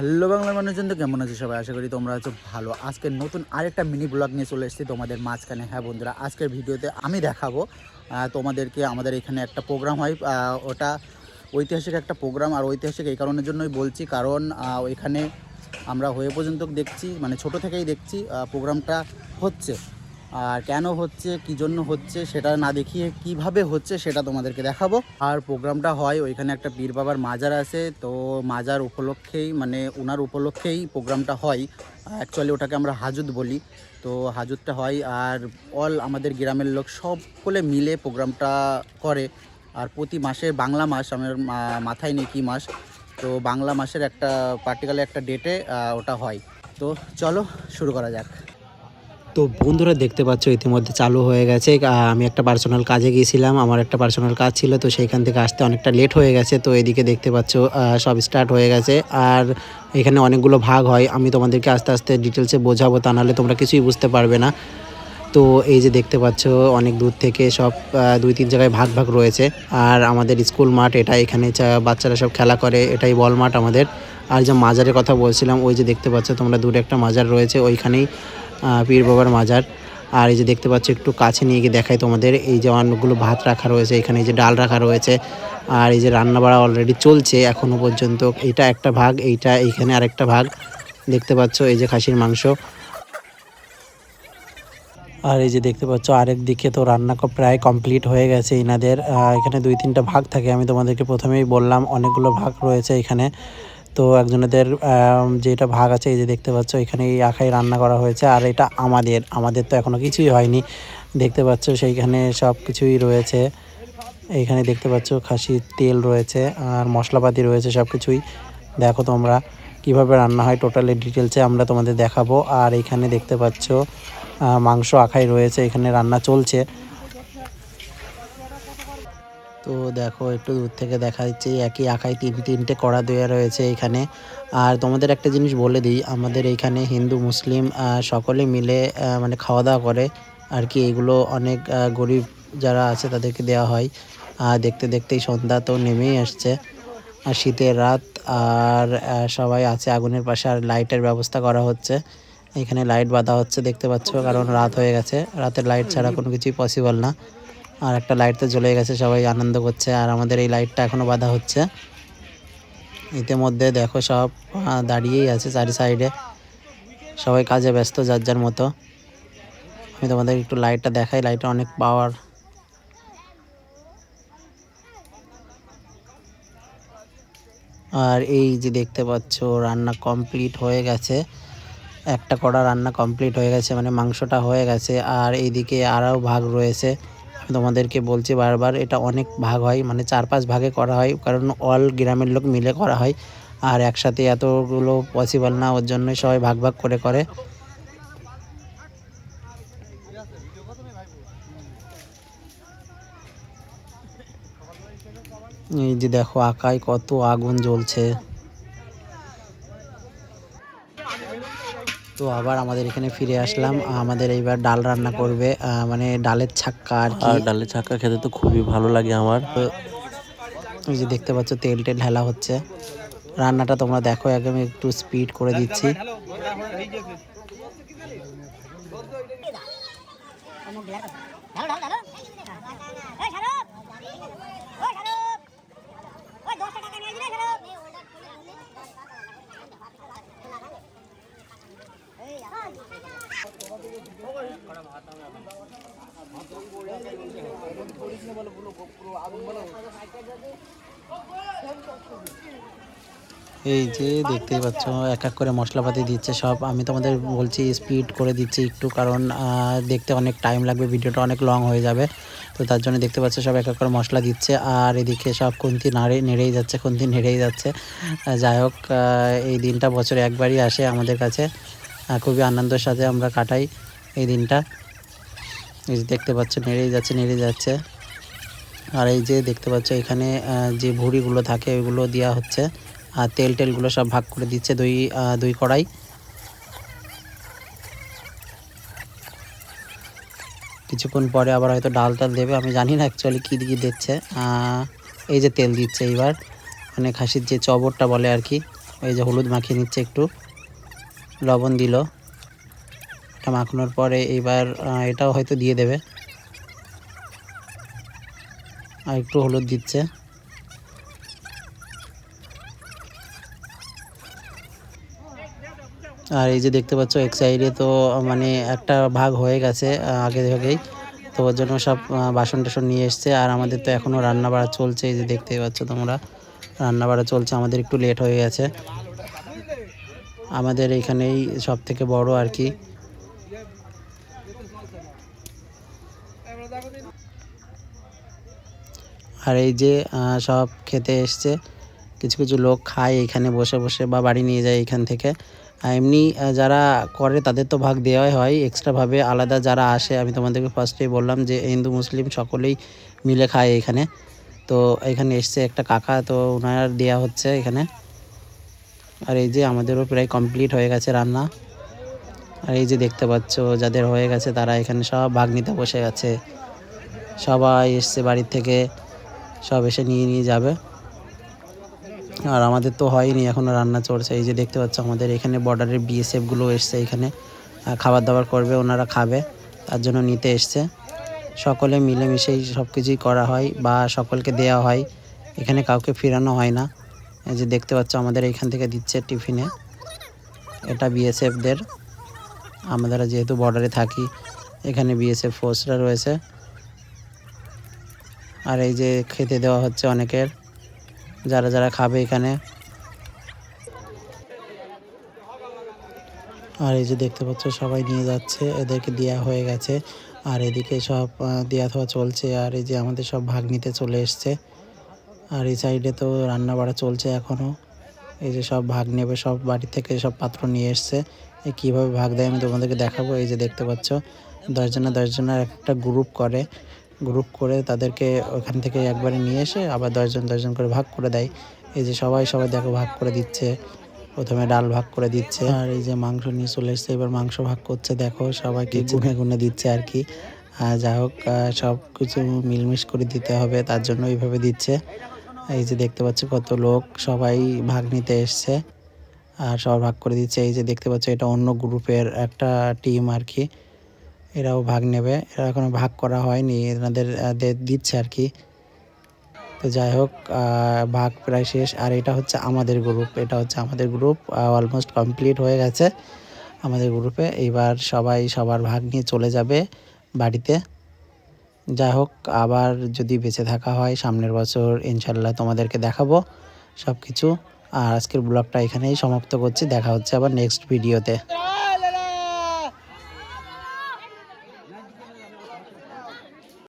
Hello বাংলার মানুষজন, তো কেমন আছে সবাই? আশা করি তোমরা আছো ভালো। আজকে নতুন আরেকটা মিনি ব্লগ নিয়ে চলে এসেছি তোমাদের মাঝখানে। হ্যাঁ বন্ধুরা, আজকের ভিডিওতে আমি দেখাবো তোমাদেরকে আমাদের এখানে একটা প্রোগ্রাম হয় ওটা ঐতিহাসিক একটা প্রোগ্রাম আর ঐতিহাসিক এই কারণের জন্যই বলছি, কারণ ওইখানে আমরা হয়ে পর্যন্ত দেখছি মানে ছোট থেকেই দেখছি প্রোগ্রামটা হচ্ছে। আর কেন হচ্ছে, কি জন্য হচ্ছে, সেটা না দেখিয়ে কীভাবে হচ্ছে সেটা তোমাদেরকে দেখাবো। আর প্রোগ্রামটা হয় ওইখানে একটা পীর বাবার মাজার আছে, তো মাজার উপলক্ষেই মানে ওনার উপলক্ষেই প্রোগ্রামটা হয়। অ্যাকচুয়ালি ওটাকে আমরা হাজুদ বলি। তো হাজুদটা হয় আর অল আমাদের গ্রামের লোক সকলে মিলে প্রোগ্রামটা করে। আর প্রতি মাসে বাংলা মাস, আমার মাথায় নেই কী মাস, তো বাংলা মাসের একটা পার্টিকুলার একটা ডেটে ওটা হয়। তো চলো শুরু করা যাক। তো বন্ধুরা দেখতে পাচ্ছ, ইতিমধ্যে চালু হয়ে গেছে। আমি একটা পার্সোনাল কাজে গিয়েছিলাম, আমার একটা পার্সোনাল কাজ ছিল, তো সেইখান থেকে আসতে অনেকটা লেট হয়ে গেছে। তো এদিকে দেখতে পাচ্ছ সব স্টার্ট হয়ে গেছে। আর এখানে অনেকগুলো ভাগ হয়, আমি তোমাদেরকে আস্তে আস্তে ডিটেলসে বোঝাবো, তা নাহলে তোমরা কিছুই বুঝতে পারবে না। তো এই যে দেখতে পাচ্ছ, অনেক দূর থেকে সব দুই তিন জায়গায় ভাগ ভাগ রয়েছে। আর আমাদের স্কুল মাঠ, এটা এখানে বাচ্চারা সব খেলা করে, এটাই বল মাঠ আমাদের। আর যে মাজারের কথা বলছিলাম, ওই যে দেখতে পাচ্ছ, তোমরা দূরে একটা মাজার রয়েছে, ওইখানেই পীর বাবার মাজার। আর এই যে দেখতে পাচ্ছ একটু কাছে নিয়ে গিয়ে দেখাই তোমাদের। এই যে অনেকগুলো ভাত রাখা রয়েছে এখানে এই যে ডাল রাখা রয়েছে। আর এই যে রান্না বাড়া অলরেডি চলছে এখনও পর্যন্ত। এটা একটা ভাগ এইটা এইখানে আরেকটা ভাগ। দেখতে পাচ্ছ এই যে খাসির মাংস। আর এই যে দেখতে পাচ্ছ আরেক দিকে তো রান্না প্রায় কমপ্লিট হয়ে গেছে ইনাদের আহ, এখানে দুই তিনটা ভাগ থাকে আমি তোমাদেরকে প্রথমেই বললাম। অনেকগুলো ভাগ রয়েছে এখানে। তো একজনেদের যেটা ভাগ আছে, এই যে দেখতে পাচ্ছ এখানে এই আখাই রান্না করা হয়েছে, আর এটা আমাদের আমাদের তো এখনও কিছুই হয়নি। দেখতে পাচ্ছ, সেইখানে সব কিছুই রয়েছে। এইখানে দেখতে পাচ্ছ, খাসির তেল রয়েছে, আর মশলাপাতি রয়েছে সব কিছুই। দেখো তোমরা, কীভাবে রান্না হয় টোটালি ডিটেলসে আমরা তোমাদের দেখাবো। আর এখানে দেখতে পাচ্ছ মাংস আখাই রয়েছে, এখানে রান্না চলছে। তো দেখো, একটু দূর থেকে দেখা যাচ্ছে একই আঁকায় তিন, তিনটে কড়া দেওয়া রয়েছে এখানে। আর তোমাদের একটা জিনিস বলে দিই, আমাদের এইখানে হিন্দু, মুসলিম সকলে মিলে মানে খাওয়া দাওয়া করে। আর কি এগুলো অনেক গরিব যারা আছে তাদেরকে দেওয়া হয়। আর দেখতে দেখতেই সন্ধ্যা তো নেমেই আসছে। আর শীতের রাত, আর সবাই আছে আগুনের পাশে, আর লাইটের ব্যবস্থা করা হচ্ছে। এখানে লাইট বাঁধা হচ্ছে, দেখতে পাচ্ছ, কারণ রাত হয়ে গেছে। রাতের লাইট ছাড়া কোনো কিছুই পসিবল না। আর একটা লাইট তো জ্বলে গেছে, সবাই আনন্দ করছে, আর আমাদের এই লাইটটা এখনও বাঁধা হচ্ছে। ইতিমধ্যে দেখো সব দাঁড়িয়েই আছে চারি সাইডে সবাই কাজে ব্যস্ত যার যার মতো। আমি তোমাদের একটু লাইটটা দেখাই লাইটটা অনেক পাওয়ার আর এই যে দেখতে পাচ্ছ, রান্না কমপ্লিট হয়ে গেছে। একটা কড়া রান্না কমপ্লিট হয়ে গেছে মানে মাংসটা হয়ে গেছে। আর এইদিকে আরও ভাগ রয়েছে। তোমাদেরকে বলছি বারবার, এটা অনেক ভাগ হয় মানে চার পাঁচ ভাগে করা হয়, কারণ অল গ্রামের লোক মিলে করা হয়, আর একসাথে এতগুলো পসিবল না, ওর জন্যই সবাই ভাগ ভাগ করে করে। এই যে দেখো, আকায় কত আগুন জ্বলছে। তো আবার আমাদের এখানে ফিরে আসলাম। আমাদের এইবার ডাল রান্না করবে। মানে ডালের ছাক্কা আর কি। ডালের ছাক্কা খেতে তো খুবই ভালো লাগে আমার। তো এই যে দেখতে পাচ্ছ তেল টেল ঢালা হচ্ছে। রান্নাটা তোমরা দেখো একদম একটু স্পিড করে দিচ্ছি। এই যে দেখতেই পাচ্ছ, এক এক করে মশলাপাতি দিচ্ছে সব। আমি তোমাদের বলছি স্পিড করে দিচ্ছি একটু, কারণ দেখতে অনেক টাইম লাগবে, ভিডিওটা অনেক লং হয়ে যাবে। তো তার জন্য দেখতে পাচ্ছ, সব এক এক করে মশলা দিচ্ছে। আর এদিকে সব খুন্তি নাড়ে, নেড়েই যাচ্ছে, খুন্তি নেড়েই যাচ্ছে। যাই হোক এই দিনটা বছরে একবারই আসে আমাদের কাছে। খুবই আনন্দের সাথে আমরা কাটাই এই দিনটা। এই যে দেখতে পাচ্ছ নেড়েই যাচ্ছে, নেড়ে যাচ্ছে। আর এই যে দেখতে পাচ্ছ, এখানে যে ভুড়িগুলো থাকে, ওইগুলো দেওয়া হচ্ছে। আর তেল টেলগুলো সব ভাগ করে দিচ্ছে দুই দুই কড়াই। কিছুক্ষণ পরে আবার হয়তো ডাল টাল দেবে, আমি জানি না অ্যাকচুয়ালি কী দিয়ে দিচ্ছে। এই যে তেল দিচ্ছে এইবার। মানে খাসির যে চবরটা বলে আর কি এই যে হলুদ মাখিয়ে নিচ্ছে একটু। লবণ দিল। এটা মাখানোর পরে এবার এটাও হয়তো দিয়ে দেবে। আর একটু হলুদ দিচ্ছে। আর এই যে দেখতে পাচ্ছ, এক সাইডে তো মানে একটা ভাগ হয়ে গেছে আগে থেকেই তো ওর জন্য সব বাসন টাসন নিয়ে এসছে, আর আমাদের তো এখনও রান্না বাড়া চলছে, এই যে দেখতে পাচ্ছ তোমরা। রান্না বাড়া চলছে, আমাদের একটু লেট হয়ে গেছে। আমাদের এখানেই সব থেকে বড় আর কি। আর এই যে সব খেতে এসছে। কিছু কিছু লোক খায় এখানে বসে বসে বা বাড়ি নিয়ে যায় এখান থেকে। এমনি যারা করে তাদের তো ভাগ দেওয়াই হয়। এক্সট্রাভাবে আলাদা যারা আসে, আমি তোমাদেরকে ফার্স্টেই বললাম যে, হিন্দু, মুসলিম সকলেই মিলে খায় এখানে। তো এখানে এসছে একটা কাকা, তো ওনার দেওয়া হচ্ছে এখানে। আর এই যে, আমাদেরও প্রায় কমপ্লিট হয়ে গেছে রান্না। আর এই যে দেখতে পাচ্ছ, যাদের হয়ে গেছে তারা এখানে সব ভাগ নিতে বসে গেছে। সবাই এসছে বাড়ির থেকে, সব এসে নিয়ে নিয়ে যাবে। আর আমাদের তো হয়নি এখনও রান্না চলছে। এই যে দেখতে পাচ্ছ, আমাদের এখানে বর্ডারের বিএসএফগুলো এসছে এখানে। খাবার দাবার করবে, ওনারা খাবে, তার জন্য নিতে এসছে। সকলে মিলেমিশেই সব কিছুই করা হয় বা সকলকে দেওয়া হয়। এখানে কাউকে ফিরানো হয় না। এই যে দেখতে পাচ্ছ, আমাদের এখান থেকে দিচ্ছে টিফিনে। এটা বিএসএফদের আমরা যেহেতু বর্ডারে থাকি, এখানে বিএসএফ ফোর্সরা রয়েছে। আর এই যে খেতে দেওয়া হচ্ছে অনেকের, যারা যারা খাবে এখানে। আর এই যে দেখতে পাচ্ছ, সবাই নিয়ে যাচ্ছে, এদেরকে দেওয়া হয়ে গেছে। আর এদিকে সব দেওয়া থাওয়া চলছে, আর এই যে আমাদের সব ভাগ নিতে চলে এসছে। আর এই সাইডে তো রান্না বাড়া চলছে এখনও এই যে সব ভাগ নেবে সব বাড়ি থেকে সব পাত্র নিয়ে এসছে। কীভাবে ভাগ দেয় আমি তোমাদেরকে দেখাবো। এই যে দেখতে পাচ্ছ দশজনা দশজনের একটা গ্রুপ করে। গ্রুপ করে তাদেরকে ওখান থেকে একবারে নিয়ে এসে আবার দশজন দশজন করে ভাগ করে দেয়। এই যে সবাই সবাই দেখো ভাগ করে দিচ্ছে। প্রথমে ডাল ভাগ করে দিচ্ছে। আর এই যে মাংস নিয়ে চলে এসছে এবার মাংস ভাগ করছে। দেখো সবাইকে গুনে গুনে দিচ্ছে আর কি। আর যা হোক সব কিছু মিলমিশ করে দিতে হবে তার জন্য এইভাবে দিচ্ছে। এই যে দেখতে পাচ্ছ কত লোক সবাই ভাগ নিতে এসছে। আর সবার ভাগ করে দিচ্ছে। এই যে দেখতে পাচ্ছ, এটা অন্য গ্রুপের একটা টিম আর কি এরাও ভাগ নেবে। এরা এখনও ভাগ করা হয়নি, এনাদের দিচ্ছে আর কি তো যাই হোক ভাগ প্রায় শেষ। আর এটা হচ্ছে আমাদের গ্রুপ এটা হচ্ছে আমাদের গ্রুপ অলমোস্ট কমপ্লিট হয়ে গেছে আমাদের গ্রুপে এইবার সবাই সবার ভাগ নিয়ে চলে যাবে বাড়িতে। যাই হোক, আবার যদি বেঁচে থাকা হয়, সামনের বছর ইনশাল্লাহ তোমাদেরকে দেখাবো সব কিছু আর আজকের ব্লগটা এখানেই সমাপ্ত করছি। দেখা হচ্ছে আবার নেক্সট ভিডিওতে